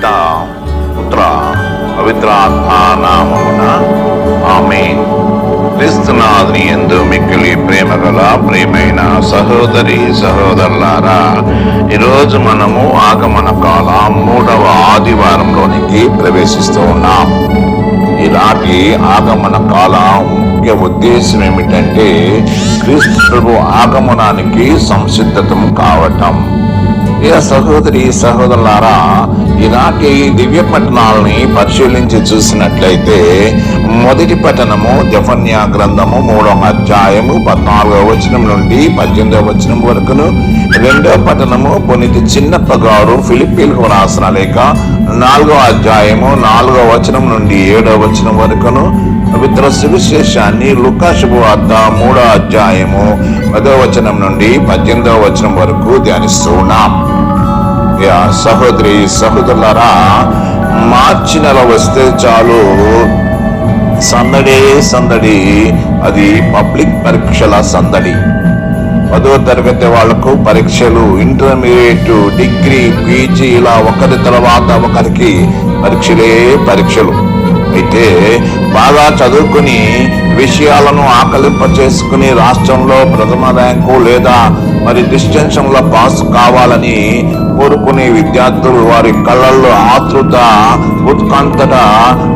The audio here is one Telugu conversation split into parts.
పిత పుత్ర పవిత్రాత్మానామమున. ఆమె క్రీస్తునాథుని ఎందు మిక్కిలి ప్రేమ గల ప్రేమైన సహోదరి సహోదరులారా ఈరోజు మనము ఆగమన కాల మూడవ ఆదివారంలోనికి ప్రవేశిస్తూ ఉన్నాం. ఈనాటి ఆగమన కాల ముఖ్య ఉద్దేశం ఏమిటంటే క్రీస్తు ప్రభు ఆగమనానికి సంసిద్ధతం కావటం. ప్రియ సహోదరి సహోదరులారా ఈనాటి దివ్య పట్టణాలని పరిశీలించి చూసినట్లయితే మొదటి పట్టణము జఫన్యా గ్రంథము మూడవ అధ్యాయము పద్నాలుగవ వచనం నుండి పద్దెనిమిదవ వచనం వరకును. రెండవ పట్టణము పునీతి చిన్నప్ప గారు ఫిలిప్పీలకు రాసిన లేక నాలుగవ అధ్యాయము నాలుగవ వచనం నుండి ఏడవ వచనం వరకును. పవిత్ర సువిశేషాన్ని లుకాశుభ వార్త మూడో అధ్యాయము పదో వచనం నుండి పద్దెనిమిదవ వచనం వరకు ధ్యానిస్తూ ఉన్నాం. యా సహోదరి సహోదరులారా మార్చి నెల వస్తే చాలు. సందడే సందడి అది పబ్లిక్ పరీక్షల సందడి. పదో తరగతి వాళ్ళకు పరీక్షలు ఇంటర్మీడియట్ డిగ్రీ పీజీ ఇలా ఒకరి తర్వాత ఒకరికి పరీక్షలే పరీక్షలు. అయితే బాగా చదువుకుని విషయాలను ఆకలింప చేసుకుని రాష్ట్రంలో ప్రథమ ర్యాంకు లేదా మరి డిస్టెన్షన్లో పాస్ కావాలని కోరుకునే విద్యార్థులు వారి కళ్ళల్లో ఆతృత ఉత్కంఠత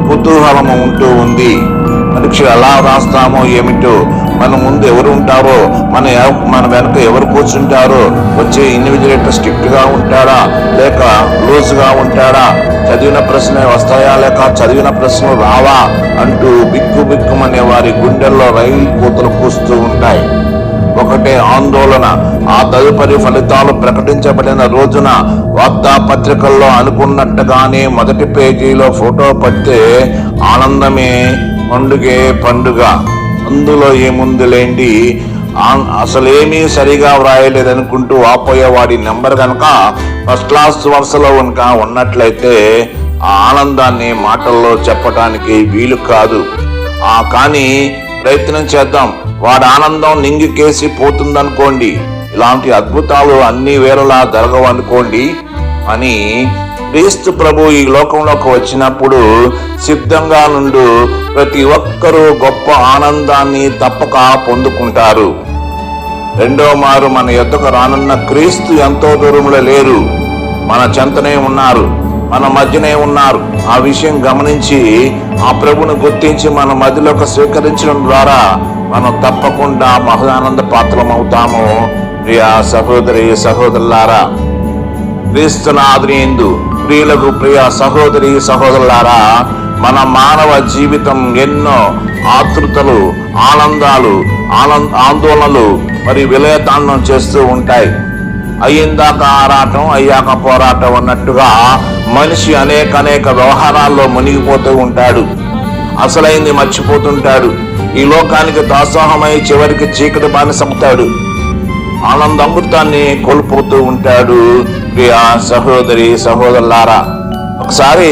కుతూహలము ఉంటూ ఉంది. పరీక్ష ఎలా రాస్తామో ఏమిటో మన ముందు ఎవరు ఉంటారో మన మన వెనక ఎవరు కూర్చుంటారో వచ్చే ఇండివిజువల్ స్ట్రిక్ట్గా ఉంటాడా లేక లూజ్గా ఉంటాడా చదివిన ప్రశ్న వస్తాయా లేక చదివిన ప్రశ్నలు రావా అంటూ బిక్కు బిక్కుమనే వారి గుండెల్లో రైలు కూతలు కూస్తూ ఉంటాయి. ఒకటే ఆందోళన ఆ తదుపరి ఫలితాలు ప్రకటించబడిన రోజున వార్తాపత్రికల్లో అనుకున్నట్టుగానే మొదటి పేజీలో ఫోటో పడితే ఆనందమే పండుగే పండుగ. అందులో ఏముందిలేండి? అసలేమీ సరిగా వ్రాయలేదనుకుంటూ వాపోయేవాడి నెంబర్ కనుక ఫస్ట్ క్లాస్ వరుసలో కనుక ఉన్నట్లయితే ఆ ఆనందాన్ని మాటల్లో చెప్పటానికి వీలు కాదు. ఆ కానీ ప్రయత్నం చేద్దాం. వాడి ఆనందం నింగికేసి పోతుందనుకోండి. ఇలాంటి అద్భుతాలు అన్ని వేళలా జరగవనుకోండి అని క్రీస్తు ప్రభు ఈ లోకంలోకి వచ్చినప్పుడు సిద్ధంగా నుండు ప్రతి ఒక్కరూ గొప్ప ఆనందాన్ని తప్పక పొందుకుంటారు. రెండో మారు మన యొద్దకు రానున్న క్రీస్తు ఎంతో దూరంలో లేరు. మన చెంతనే ఉన్నారు. మన మధ్యనే ఉన్నారు. ఆ విషయం గమనించి ఆ ప్రభును గుర్తించి మన మధ్యలోకి స్వీకరించడం ద్వారా మనం తప్పకుండా మహదానంద పాత్రమవుతాము ప్రియా సహోదరి సహోదరులారా క్రీస్తునాథుని ఎందు ప్రియులకు ప్రియ సహోదరి సహోదరులారా మన మానవ జీవితం ఎన్నో ఆతృతలు ఆనందాలు ఆనంద ఆందోళనలు మరి విలయతాండం చేస్తూ ఉంటాయి. అయ్యిందాక ఆరాటం అయ్యాక పోరాటం అన్నట్టుగా మనిషి అనేక అనేక వ్యవహారాల్లో మునిగిపోతూ ఉంటాడు. అసలైంది మర్చిపోతుంటాడు. ఈ లోకానికి దాసోహమై చివరికి చీకటి ఆనంద అమృతాన్ని కోల్పోతూ ఉంటాడు ప్రియా సహోదరి సహోదరులారా. ఒకసారి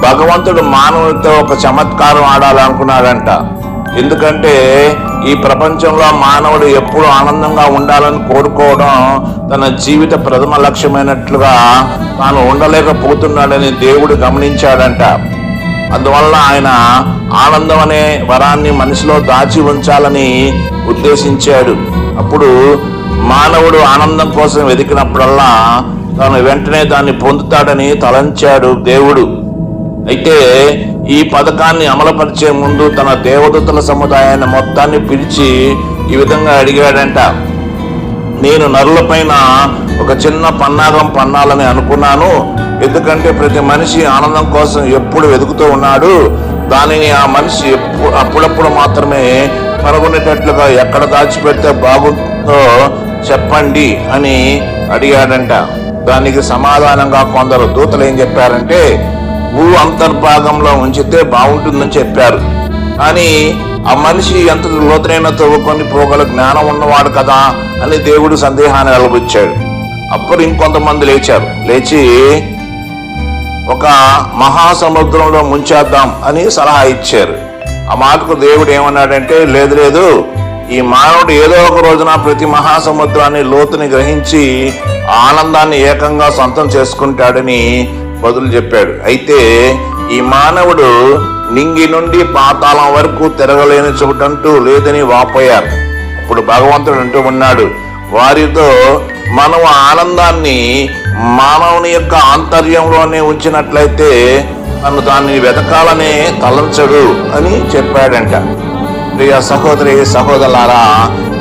భగవంతుడు మానవుడితో ఒక చమత్కారం ఆడాలనుకున్నాడంట. ఎందుకంటే ఈ ప్రపంచంలో మానవుడు ఎప్పుడు ఆనందంగా ఉండాలని కోరుకోవడం తన జీవిత ప్రథమ లక్ష్యమైనట్లుగా తాను ఉండలేకపోతున్నాడని దేవుడు గమనించాడంట. అందువల్ల ఆయన ఆనందం అనే వరాన్ని మనసులో దాచి ఉంచాలని ఉద్దేశించాడు. అప్పుడు మానవుడు ఆనందం కోసం వెతికినప్పుడల్లా తాను వెంటనే దాన్ని పొందుతాడని తలంచాడు దేవుడు. అయితే ఈ పథకాన్ని అమలుపరిచే ముందు తన దేవదూతల సముదాయాన్ని మొత్తాన్ని పిలిచి ఈ విధంగా అడిగాడంట. నేను నరులపైన ఒక చిన్న పన్నాగం పన్నాలని అనుకున్నాను. ఎందుకంటే ప్రతి మనిషి ఆనందం కోసం ఎప్పుడు వెతుకుతూ ఉన్నాడు. దానిని ఆ మనిషి ఎప్పు- అప్పుడప్పుడు మాత్రమే కనుగొనేటట్లుగా ఎక్కడ దాచిపెడితే బాగుంటుందో చెప్పండి అని అడిగాడంట. దానికి సమాధానంగా కొందరు దూతలు ఏం చెప్పారంటే భూ అంతర్భాగంలో ఉంచితే బాగుంటుందని చెప్పారు. అని ఆ మనిషి ఎంత లోతైన తవ్వుకొని పోగల జ్ఞానం ఉన్నవాడు కదా అని దేవుడు సందేహాన్ని వెలబుచ్చాడు. అప్పుడు ఇంకొంతమంది లేచారు. లేచి ఒక మహాసముద్రంలో ముంచేద్దాం అని సలహా ఇచ్చారు. ఆ మాటకు దేవుడు ఏమన్నాడంటే లేదు లేదు. ఈ మానవుడు ఏదో ఒక రోజున ప్రతి మహాసముద్రాన్ని లోతుని గ్రహించి ఆనందాన్ని ఏకంగా సొంతం చేసుకుంటాడని బదులు చెప్పాడు. అయితే ఈ మానవుడు నింగి నుండి పాతాళం వరకు తిరగలేని చూడంటూ లేదని వాపోయారు. అప్పుడు భగవంతుడు అంటూ ఉన్నాడు వారితో మనం ఆనందాన్ని మానవుని యొక్క ఆంతర్యంలోనే ఉంచినట్లయితే తను దాన్ని వెతకాలనే తలంచడు అని చెప్పాడంట. ప్రియ సహోదరి సహోదరులారా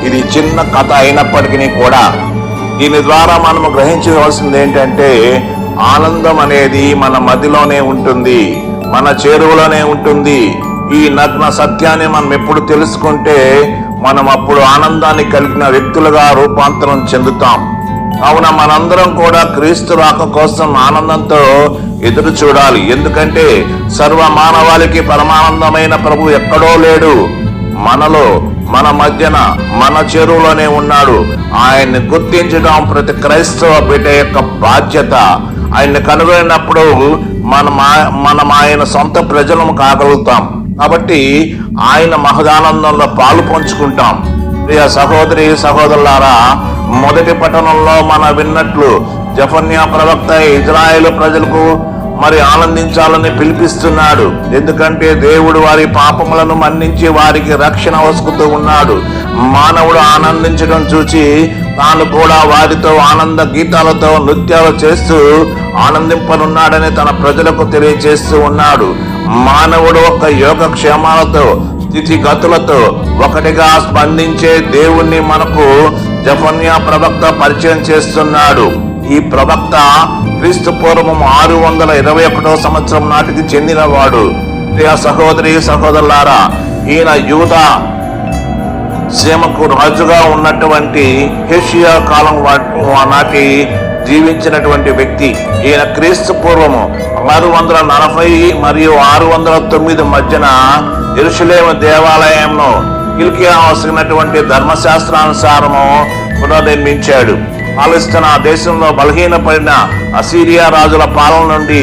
ఇది చిన్న కథ అయినప్పటికీ కూడా దీని ద్వారా మనము గ్రహించవలసింది ఏంటంటే ఆనందం అనేది మన మదిలోనే ఉంటుంది మన చేరువలోనే ఉంటుంది. ఈ నగ్న సత్యాన్ని మనం ఎప్పుడు తెలుసుకుంటే మనం అప్పుడు ఆనందాన్ని కలిగిన వ్యక్తులుగా రూపాంతరం చెందుతాం. కావున మనందరం కూడా క్రీస్తు రాక కోసం ఆనందంతో ఎదురు చూడాలి. ఎందుకంటే సర్వ మానవాళికి పరమానందమైన ప్రభు ఎక్కడో లేడు. మనలో మన మధ్యన మన చెరువులోనే ఉన్నాడు. ఆయన్ని గుర్తించడం ప్రతి క్రైస్తవ బిడ్డ యొక్క బాధ్యత. ఆయన్ని కనుగొనినప్పుడు మనం మనం ఆయన సొంత ప్రజలను కాగలుగుతాం. కాబట్టి ఆయన మహదానందంలో పాలు పంచుకుంటాం. ప్రియ సహోదరి సహోదరులారా మొదటి పట్టణంలో మనం విన్నట్లు జఫన్యా ప్రవక్త ఇజ్రాయేల్ ప్రజలకు మరి ఆనందించాలని పిలిపిస్తున్నాడు. ఎందుకంటే దేవుడు వారి పాపములను మన్నించి వారికి రక్షణ వసుకుతూ ఉన్నాడు. మానవుడు ఆనందించడం చూచి తాను కూడా వారితో ఆనంద గీతాలతో నృత్యాలు చేస్తూ ఆనందింపనున్నాడని తన ప్రజలకు తెలియజేస్తూ ఉన్నాడు. మానవుడు ఒక యోగక్షేమాలతో స్థితిగతులతో ఒకటిగా స్పందించే దేవుణ్ణి మనకు జఫన్యా ప్రవక్త పరిచయం చేస్తున్నాడు. ఈ ప్రవక్త క్రీస్తు పూర్వం ఆరు వందల ఇరవై ఒకటో సంవత్సరం నాటికి చెందినవాడు. ప్రియ సహోదరి సహోదరులారా ఈయన యూద సీమకు రాజుగా ఉన్నటువంటి హెషియా కాలం నాటి జీవించినటువంటి వ్యక్తి. ఈయన క్రీస్తు పూర్వము ఆరు వందల నలభై మరియు ఆరు వందల తొమ్మిది మధ్యన ఎరుషులేము దేవాలయంలో కిల్కియా అవసరమైనటువంటి ధర్మశాస్త్రానుసారము పునర్నిర్మించాడు. పాలిస్తున్న దేశంలో బలహీనపడిన అసీరియా రాజుల పాలన నుండి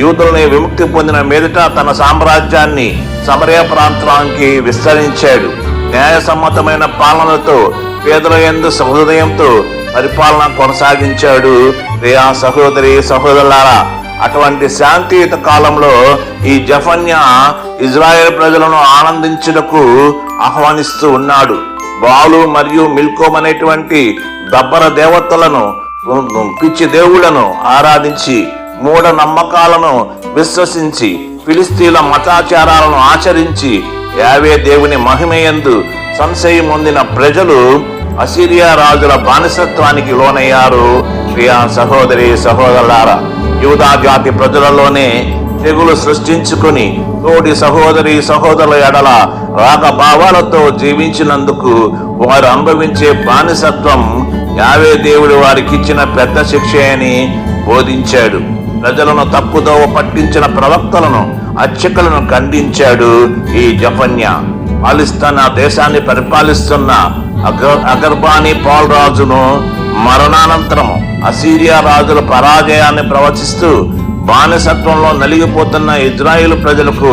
యూదుల్ని విముక్తి పొందిన మీదట తన సామ్రాజ్యాన్ని సమరయ ప్రాంతానికి విస్తరించాడు. న్యాయసమ్మతమైన పాలనతో పేదల ఎందు సహృదయంతో పరిపాలన కొనసాగించాడు. ప్రియా సహోదరి సహోదరులారా అటువంటి శాంతియుత కాలంలో ఈ జఫన్య ఇజ్రాయెల్ ప్రజలను ఆనందించుటకు ఆహ్వానిస్తూ ఉన్నాడు. బాలు మరియు మిల్కోమ్ అనేటువంటి దబ్బర దేవతలను పిచ్చి దేవుళ్ళను ఆరాధించి మూఢ నమ్మకాలను విశ్వసించి ఫిలిస్తీన్ల మతాచారాలను ఆచరించి యావే దేవుని మహిమయందు సంశయం పొందిన ప్రజలు అసిరియా రాజుల బానిసత్వానికి లోనయ్యారు. ప్రియా సహోదరి సహోదరులారా యూదా జాతి ప్రజలలోనే తెగులు సృష్టించుకుని తోటి సహోదరి సహోదరుల ఎడల రాగభావాలతో జీవించినందుకు వారు అనుభవించే బానిసత్వం యావే దేవుడు వారికి ఇచ్చిన పెద్ద శిక్ష అని బోధించాడు. ప్రజలను తప్పుదోవ పట్టించిన ప్రవక్తలను అర్చకులను ఖండించాడు ఈ జపన్య పాలిస్తున్న దేశాన్ని పరిపాలిస్తున్న అగర్ అగర్బానీ పాల్ రాజును మరణానంతరం అసీరియా రాజుల పరాజయాన్ని ప్రవచిస్తూ బానిసత్వంలో నలిగిపోతున్న ఇజ్రాయిల్ ప్రజలకు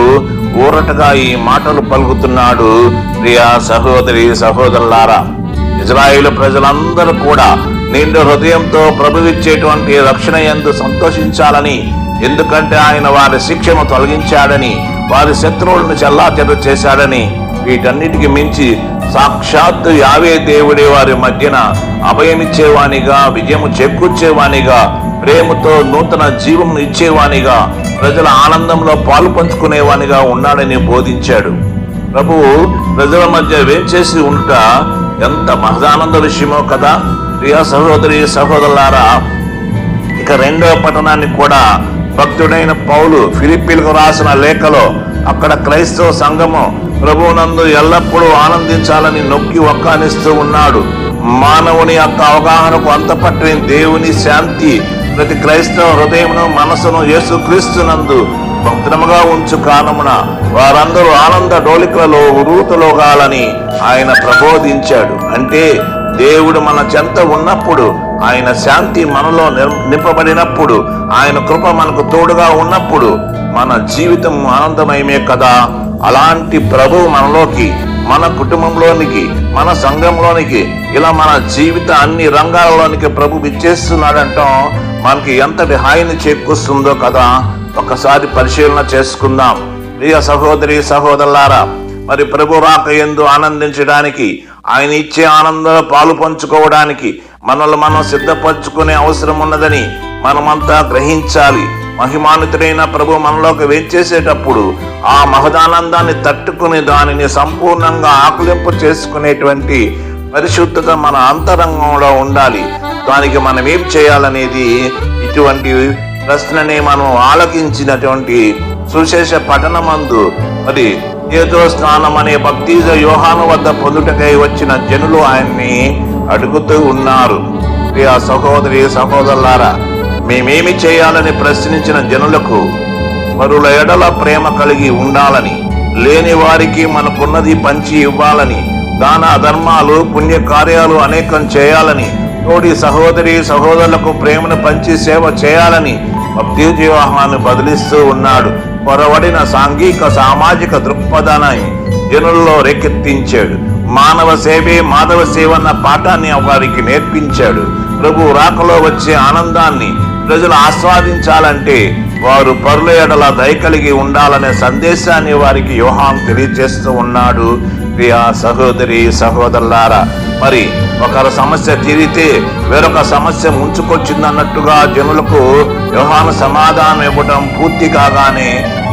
ఊరటగా ఈ మాటలు పలుకుతున్నాడు ప్రియా సహోదరి సహోదరులారా. ఇజ్రాయిల్ ప్రజలందరూ కూడా నిండు హృదయంతో ప్రభువిచ్చేటువంటి రక్షణ ఎందు సంతోషించాలని ఎందుకంటే ఆయన వారి శిక్షను తొలగించాడని వారి శత్రువులను చెల్లాచెద చేశాడని వీటన్నిటికి మించి సాక్షాత్తు యావే దేవుడే వారి మధ్యన అభయమిచ్చేవానిగా విజయము చేకూర్చేవానిగా ప్రేమతో నూతన జీవం ఇచ్చేవానిగా ప్రజల ఆనందంలో పాలు పంచుకునేవానిగా ఉన్నాడని బోధించాడు. ప్రభువు ప్రజల మధ్య వేచేసి ఉండుట ఎంత మహదానంద విషయమో కదా. ప్రియ సహోదరి సహోదరులారా ఇక రెండవ పట్టణాన్ని కూడా భక్తుడైన పౌలు ఫిలిప్పీలకు రాసిన లేఖలో అక్కడ క్రైస్తవ సంఘము ప్రభువునందు ఎల్లప్పుడూ ఆనందించాలని నొక్కి ఒక్కానిస్తూ ఉన్నాడు. మానవుని యొక్క అవగాహనకు అంతపట్టిన దేవుని శాంతి ప్రతి క్రైస్తవ హృదయమును మనసును యేసుక్రీస్తునందు భద్రముగా ఉంచు కానమున వారందరూ ఆనంద డోలికలలో ఉరూతలోగాలని ఆయన ప్రబోధించాడు. అంటే దేవుడు మన చెంత ఉన్నప్పుడు ఆయన శాంతి మనలో నింపబడినప్పుడు ఆయన కృప మనకు తోడుగా ఉన్నప్పుడు మన జీవితం ఆనందమయమే కదా? అలాంటి ప్రభు మనలోకి మన కుటుంబంలోనికి మన సంఘంలోనికి ఇలా మన జీవిత అన్ని రంగాలలోనికి ప్రభు విచ్చేస్తున్నాడంటాం మనకి ఎంతటి హాయిని చేకూరుస్తుందో కదా ఒకసారి పరిశీలన చేసుకుందాం. ప్రియ సహోదరి సహోదరులారా మరి ప్రభు రాక ఎందు ఆనందించడానికి ఆయన ఇచ్చే ఆనందంలో పాలు పంచుకోవడానికి మనల్ని మనం సిద్ధపరచుకునే అవసరం ఉన్నదని మనమంతా గ్రహించాలి. మహిమానితుడైన ప్రభు మనలోకి వేచేసేటప్పుడు ఆ మహదానందాన్ని తట్టుకుని దానిని సంపూర్ణంగా ఆకులింపు చేసుకునేటువంటి పరిశుద్ధత మన అంతరంగంలో ఉండాలి. దానికి మనం ఏం చేయాలనేది ఇటువంటి ప్రశ్నని మనం ఆలకించినటువంటి సుశేష పఠనమందు. మరి ఏదో స్నానం అనే భక్తిజ యోహాను వద్ద పొందుటకై వచ్చిన జనులు ఆయన్ని అడుగుతూ ఉన్నారు. ఆ సహోదరి సహోదరులారా మేమేమి చేయాలని ప్రశ్నించిన జనులకు మరుల ఎడల ప్రేమ కలిగి ఉండాలని లేని వారికి మనకున్నది పంచి ఇవ్వాలని దాన ధర్మాలు పుణ్య కార్యాలు అనేకం చేయాలని తోడి సహోదరి సహోదరులకు ప్రేమను పంచి సేవ చేయాలని భక్తిజీవాహాన్ని బదిలిస్తూ ఉన్నాడు. పొరవడిన సాంఘిక సామాజిక దృక్పథాన్ని జనుల్లో రేకెత్తించాడు. మానవ సేవే మాధవ సేవ అన్న పాఠాన్ని వారికి నేర్పించాడు. ప్రభు రాకలో వచ్చే ఆనందాన్ని ప్రజలు ఆస్వాదించాలంటే వారు పరుల ఎడల దయ కలిగి ఉండాలనే సందేశాన్ని వారికి యోహాన్ తెలియజేస్తూ ఉన్నాడు. ప్రియా సహోదరి సహోదరులారా మరి ఒకరి సమస్య తీరితే వేరొక సమస్య ముంచుకొచ్చిందన్నట్టుగా జనులకు యోహాను సమాధానం ఇవ్వటం పూర్తి కాగానే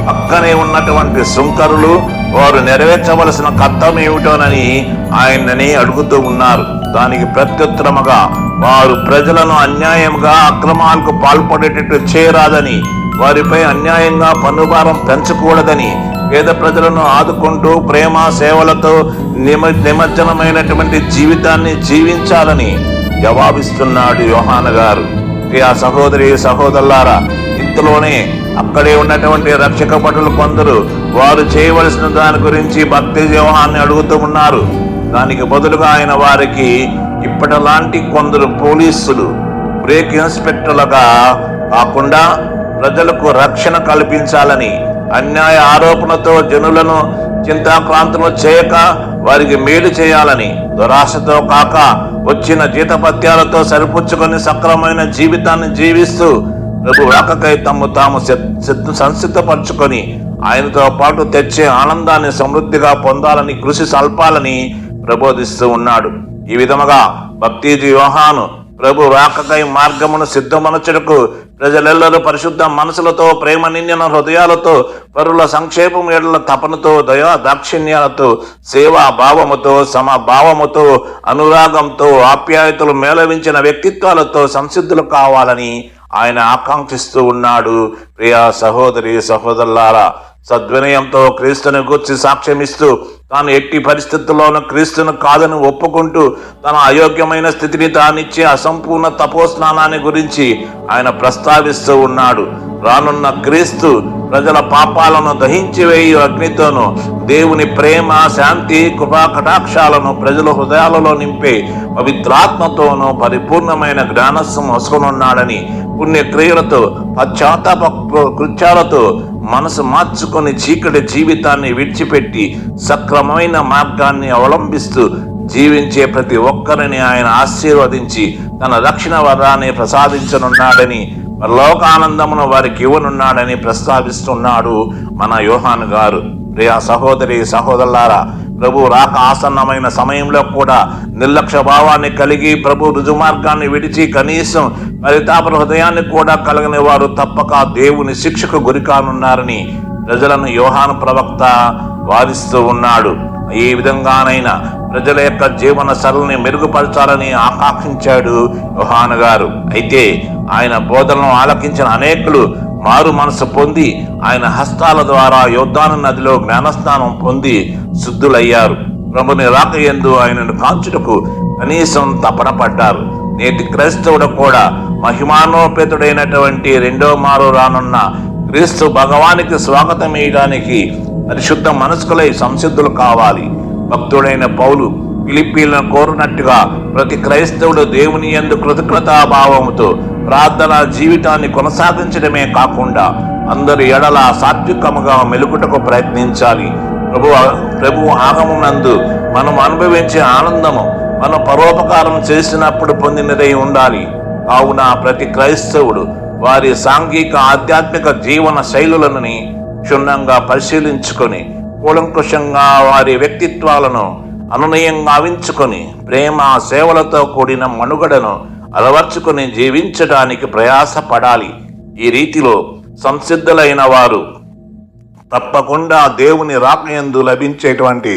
పక్కనే ఉన్నటువంటి సుంకరులు వారు నెరవేర్చవలసిన కర్తం ఏమిటోనని ఆయనని అడుగుతూ ఉన్నారు. దానికి ప్రత్యుత్తరముగా వారు ప్రజలను అన్యాయంగా అక్రమాలకు పాల్పడేటట్టు చేయరాదని వారిపై అన్యాయంగా పన్నుభారం పెంచకూడదని పేద ప్రజలను ఆదుకుంటూ ప్రేమ సేవలతో నిమ నిమజ్జనమైనటువంటి జీవితాన్ని జీవించాలని జవాబిస్తున్నాడు యోహాన గారు. ఆ సహోదరి సహోదరులారా ఇంతలోనే అక్కడే ఉన్నటువంటి రక్షక భటులు కొందరు వారు చేయవలసిన దాని గురించి భక్తి వ్యూహాన్ని అడుగుతూ ఉన్నారు. దానికి బదులుగా ఆయన వారికి ఇప్పటిలాంటి కొందరు పోలీసులు బ్రేక్ ఇన్స్పెక్టర్లుగా కాకుండా ప్రజలకు రక్షణ కల్పించాలని అన్యాయ ఆరోపణతో జనులను చింతాక్రాంతులు చేయక వారికి మేలు చేయాలని దురాశతో కాక వచ్చిన జీతపత్యాలతో సరిపుచ్చుకొని సక్రమైన జీవితాన్ని జీవిస్తూ ప్రభు రాకకై తమ్ము తాము సంసిద్ధపరచుకొని ఆయనతో పాటు తెచ్చే ఆనందాన్ని సమృద్ధిగా పొందాలని కృషి సల్పాలని ప్రబోధిస్తూ ఉన్నాడు. ఈ విధముగా భక్తిజీ యోహాను ప్రభు రాకకై మార్గమును సిద్ధమనచుటకు ప్రజలెల్లరూ పరిశుద్ధ మనసులతో ప్రేమ నిండిన హృదయాలతో పరుల సంక్షేపం ఎడల తపనతో దయా దాక్షిణ్యాలతో సేవా భావముతో సమభావముతో అనురాగంతో ఆప్యాయతలు మేళవించిన వ్యక్తిత్వాలతో సంసిద్ధులు కావాలని ఆయన ఆకాంక్షిస్తూ ఉన్నాడు. ప్రియా సహోదరి సహోదరులారా సద్వినయంతో క్రీస్తుని గూర్చి సాక్ష్యమిస్తూ తాను ఎట్టి పరిస్థితుల్లోనూ క్రీస్తును కాదని ఒప్పుకుంటూ తన అయోగ్యమైన స్థితిని తానిచ్చే అసంపూర్ణ తపోస్నానాన్ని గురించి ఆయన ప్రస్తావిస్తూ ఉన్నాడు. రానున్న క్రీస్తు ప్రజల పాపాలను దహించి వేయి అగ్నితోనూ దేవుని ప్రేమ శాంతి కృపా కటాక్షాలను ప్రజల హృదయాలలో నింపే పవిత్రాత్మతోనూ పరిపూర్ణమైన జ్ఞానస్సు వసుకొనున్నాడని పుణ్యక్రియలతో పశ్చాత్తాప కృత్యాలతో మనసు మార్చుకొని చీకటి జీవితాన్ని విడిచిపెట్టి సక్రమమైన మార్గాన్ని అవలంబిస్తూ జీవించే ప్రతి ఒక్కరిని ఆయన ఆశీర్వదించి తన రక్షణ వరాన్ని ప్రసాదించనున్నాడని లోకానందమును వారికి ఇవ్వనున్నాడని ప్రస్తావిస్తున్నాడు మన యోహాన్ గారు. ప్రియా సహోదరి సహోదరులారా ప్రభు రాక ఆసన్నమైన సమయంలో కూడా నిర్లక్ష్య భావాన్ని కలిగి ప్రభు రుజుమార్గాన్ని విడిచి కనీసం పరితాప హృదయాన్ని కూడా కలగని వారు తప్పక దేవుని శిక్షకు గురికానున్నారని ప్రజలను యోహాను ప్రవక్త వారిస్తూ ఉన్నాడు. ఏ విధంగానైనా ప్రజల యొక్క జీవన సరళని మెరుగుపరచాలని ఆకాంక్షించాడు యోహాను గారు. అయితే ఆయన బోధనను ఆలకించిన అనేకులు మారు మనసు పొంది ఆయన హస్తాల ద్వారా యోద్ధాను నదిలో జ్ఞానస్నానం పొంది శుద్ధులయ్యారు. ప్రభుని రాక ఎందు ఆయనను కాంచుటకు కనీసం తపన పడ్డారు. నేటి క్రైస్తవుడు కూడా మహిమానోపేతుడైనటువంటి రెండో మారు రానున్న క్రీస్తు భగవానికి స్వాగతం ఇయడానికి పరిశుద్ధ మనస్కులై సంసిద్ధులు కావాలి. భక్తుడైన పౌలు ఫిలిప్పీలను కోరినట్టుగా ప్రతి క్రైస్తవుడు దేవుని యందు కృతజ్ఞతాభావముతో ప్రార్థన జీవితాన్ని కొనసాగించడమే కాకుండా అందరి ఎడల సాత్వికముగా మెలుకుటకు ప్రయత్నించాలి. ప్రభు ప్రభు ఆగమునందు మనం అనుభవించే ఆనందము మనం పరోపకారం చేసినప్పుడు పొందినదై ఉండాలి. కావున ప్రతి క్రైస్తవుడు వారి సాంఘిక ఆధ్యాత్మిక జీవన శైలులని క్షుణ్ణంగా పరిశీలించుకొని కూలంకుషంగా వారి వ్యక్తిత్వాలను అనునయంగా ఆవించుకొని ప్రేమ సేవలతో కూడిన మనుగడను అలవర్చుకొని జీవించడానికి ప్రయాసపడాలి. ఈ రీతిలో సంసిద్ధులైన వారు తప్పకుండా దేవుని రాకయందు లభించేటువంటి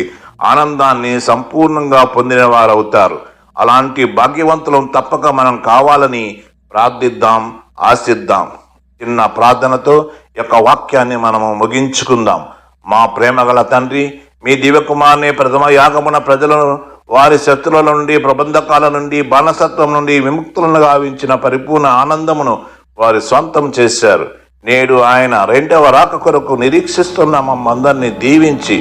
ఆనందాన్ని సంపూర్ణంగా పొందిన వారవుతారు అలాంటి భాగ్యవంతులం తప్పక మనం కావాలని ప్రార్థిద్దాం ఆశిద్దాం. చిన్న ప్రార్థనతో యొక్క వాక్యాన్ని మనము ముగించుకుందాం. మా ప్రేమగల తండ్రి మీ దివ్యకుమార్ని ప్రథమ యాగమున ప్రజలను వారి శత్రువుల నుండి ప్రబంధకాల నుండి బాణసత్వం నుండి విముక్తులను గావించిన పరిపూర్ణ ఆనందమును వారి సొంతం చేశారు. నేడు ఆయన రెండవ రాక కొరకు నిరీక్షిస్తున్న మమ్మందరినీ దీవించి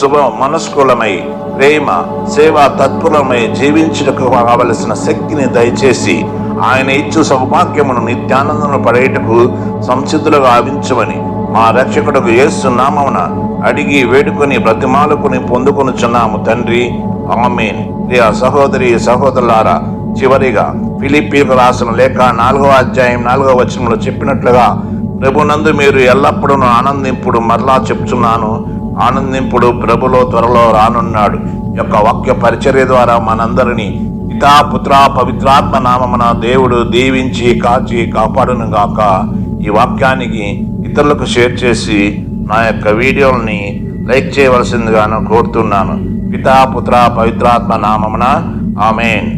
శుభ మనస్కులమై ప్రేమ సేవా తత్పరమై జీవించుటకు కావలసిన శక్తిని దయచేసి ఆయన ఇచ్చు సౌభాగ్యమును నిత్యానందమును పడేటకు సంసిద్ధులు గావించమని మా రక్షకుడుకు యేసునామమున అడిగి వేడుకొని బ్రతిమాలుకుని పొందుకొనుచున్నాము తండ్రి. ఆమెన్. ప్రియ సహోదరి సహోదరులారా చివరిగా ఫిలిపీకు రాసిన లేఖ నాలుగవ అధ్యాయం నాలుగవ వచనంలో చెప్పినట్లుగా ప్రభునందు మీరు ఎల్లప్పుడూ ఆనందింపుడు మరలా చెప్తున్నాను ఆనందింపుడు ప్రభులో త్వరలో రానున్నాడు. యొక్క వాక్య పరిచర్య ద్వారా మనందరినీ పితా పుత్ర పవిత్రాత్మ నామమున దేవుడు దీవించి కాచి కాపాడును గాక ఈ వాక్యానికి ఇతరులకు షేర్ చేసి నా యొక్క వీడియోల్ని లైక్ చేయవలసిందిగాను కోరుతున్నాను. పితా పుత్ర పవిత్రాత్మ నామమున ఆమెన్.